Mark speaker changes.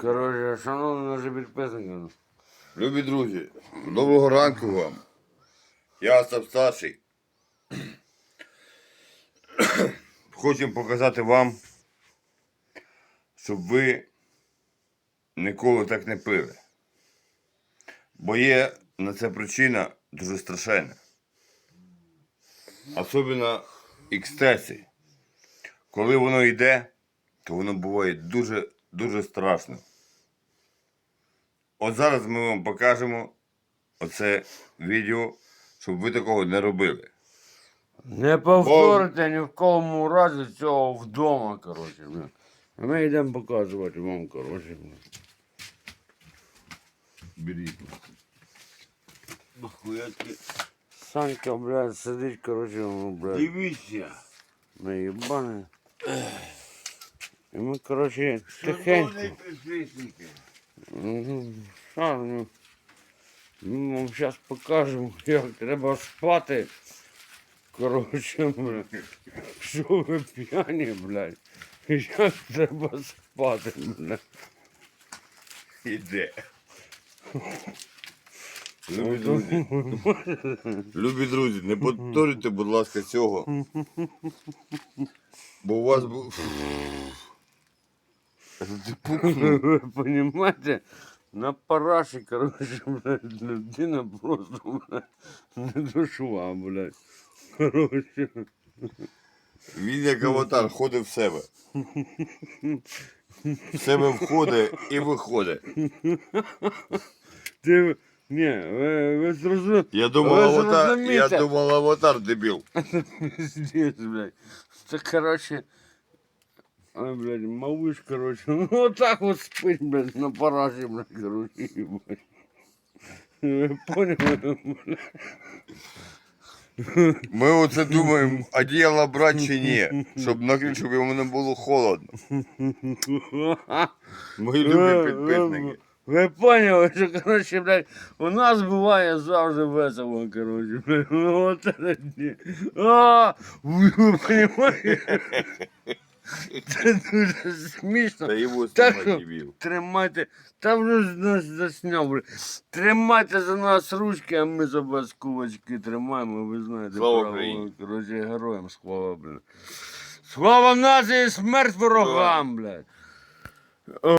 Speaker 1: Коротше, шановні наші підписники.
Speaker 2: Любі друзі, доброго ранку вам. Я Остап старший. Хочемо показати вам, щоб ви ніколи так не пили. Бо є на це причина дуже страшенна. Особливо екстазі. Коли воно йде, то воно буває дуже, дуже страшно. От зараз ми вам покажемо оце відео, щоб ви такого не робили.
Speaker 1: Не повторюйте ні в кому разі цього вдома, коротше. А ми йдемо показувати вам, коротше.
Speaker 2: Беріть. Нахуяки.
Speaker 1: Санька, блядь, сидить, коротше, ну, блядь,
Speaker 2: Дивіться.
Speaker 1: наїбаний. І ми, коротше, тихенько.
Speaker 2: Шановні.
Speaker 1: Ну, що, ну, ми вам зараз покажемо, як треба спати. Коротше, блядь, що ви п'яні, блядь. Як треба спати, блядь.
Speaker 2: Іде. Любі друзі. Любі друзі, не повторюйте, будь ласка, цього. Бо у вас був.
Speaker 1: Ви розумієте? На параші, коротше, блядь, людина просто, блядь, не дошла, блядь. Коротше.
Speaker 2: Він як аватар ходить в себе. В себе входить і виходить.
Speaker 1: Ти, ні, ви, ви зрозуміли?
Speaker 2: Я думав,
Speaker 1: Ви
Speaker 2: аватар, я
Speaker 1: зрозумійте.
Speaker 2: думав, аватар дебіл.
Speaker 1: Пиздец, блядь. Це, короче... Ой, блядь, малыш, короче, ну вот так вот спить, блядь, на параше, блядь, короче, ебать. Ви поняли, блядь?
Speaker 2: Ми оце думаємо, одіяло брати чи ні, щоб накрити, щоб йому не було холодно. Мої любі підписники.
Speaker 1: Ви поняли, що, короче, блядь, у нас буває завжди весело, короче, блядь, ну вот это ні. А, ви понимаете? Це дуже смішно.
Speaker 2: Та його
Speaker 1: Так. Тримайте, та вже ж нас засняв. Тримайте за нас ручки, а ми за вас кулачки тримаємо, ви знаєте.
Speaker 2: Слава. Україні.
Speaker 1: Коротше, героям слава, блядь. Слава нації, смерть ворогам, блядь.